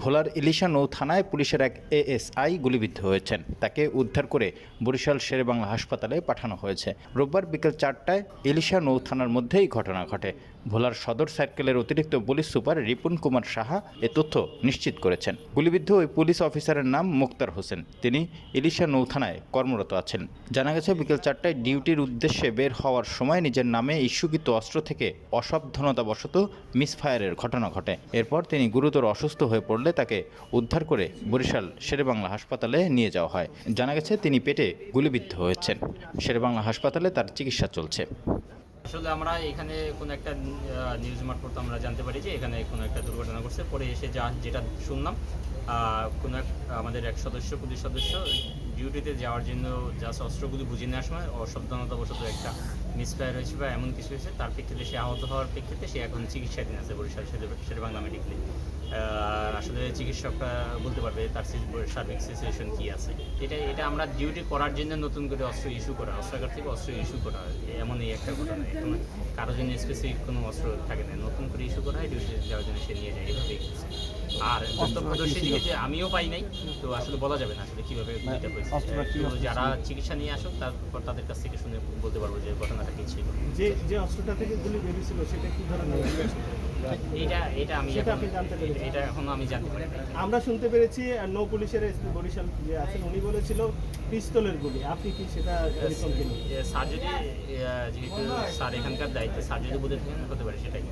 ভোলার ইলিশা নৌ থানায় পুলিশের এক এএসআই গুলিবিদ্ধ হয়েছেন। তাকে উদ্ধার করে বরিশাল শেরেবাংলা হাসপাতালে পাঠানো হয়েছে। রোববার বিকেল চারটায় ইলিশা নৌ থানার মধ্যেই ঘটনা ঘটে। ভোলার সদর সার্কেলের অতিরিক্ত পুলিশ সুপার রিপুন কুমার সাহা এ তথ্য নিশ্চিত করেছেন। গুলিবিদ্ধ ওই পুলিশ অফিসারের নাম মুক্তার হোসেন। তিনি ইলিশা নৌ থানায় কর্মরত আছেন। জানা গেছে, বিকেল চারটায় ডিউটির উদ্দেশ্যে বের হওয়ার সময় নিজের নামে ইস্যুকৃত অস্ত্র থেকে অসাবধানতাবশত মিসফায়ারের ঘটনা ঘটে। এরপর তিনি গুরুতর অসুস্থ হয়ে পড়লে তাকে উদ্ধার করে বরিশাল শেরেবাংলা হাসপাতালে নিয়ে যাওয়া হয়। জানা গেছে, তিনি পেটে গুলিবিদ্ধ হয়েছেন। শেরেবাংলা হাসপাতালে তার চিকিৎসা চলছে। আসলে আমরা এখানে কোনো একটা নিউজ মারফত আমরা জানতে পারি যে এখানে কোনো একটা দুর্ঘটনা ঘটছে। পরে এসে যা, যেটা শুনলাম কোনো এক, আমাদের এক সদস্য, পুলিশ সদস্য ডিউটিতে যাওয়ার জন্য যা অস্ত্রগুলি বুঝে নেওয়ার সময় অসাবধানতাবশত একটা মিসফায়ার হয়েছে বা এমন কিছু হয়েছে, তার প্রেক্ষিতে সে আহত হওয়ার প্রেক্ষিতে সে এখন চিকিৎসাধীন আছে বরিশাল শেরে বাংলা মেডিকেলে আসলে চিকিৎসকরা বলতে পারবে তার সার্বিক সিচুয়েশন কী আছে এটা এটা আমরা ডিউটি করার জন্য নতুন করে অস্ত্র ইস্যু করা অস্ত্রাগার থেকে অস্ত্র ইস্যু করা হয়। এমনই একটা ঘটনা এখন কারও জন্য স্পেসিফিক কোনো অস্ত্র থাকে না নতুন করে ইস্যু করা হয় ডিউটি যাওয়ার জন্য সে নিয়ে যায় এভাবেই। আর প্রত্যক্ষদর্শী যেহেতু আমিও পাই নাই তো আসলে বলা যাবে না আসলে কীভাবে এটা হয়েছে। তো যারা চিকিৎসা নিয়ে আসুক তারপর তাদের কাছ থেকে শুনে বলতে পারব যে ঘটনাটা কী ছিল। যে যে অস্ত্রটা থেকে গুলি বেরিয়েছিল সেটা কি ধরনের এটা এটা আমি? এটা এখনও আমি জানতে পারি আমরা শুনতে পেরেছি নৌ পুলিশের এসপি বরিশাল যে আছেন উনি বলেছিল পিস্তলের গুলি। আপনি কি সেটা যদি যেহেতু স্যার এখানকার দায়িত্বে স্যার যদি বলে থাকেন হতে পারে সেটাই।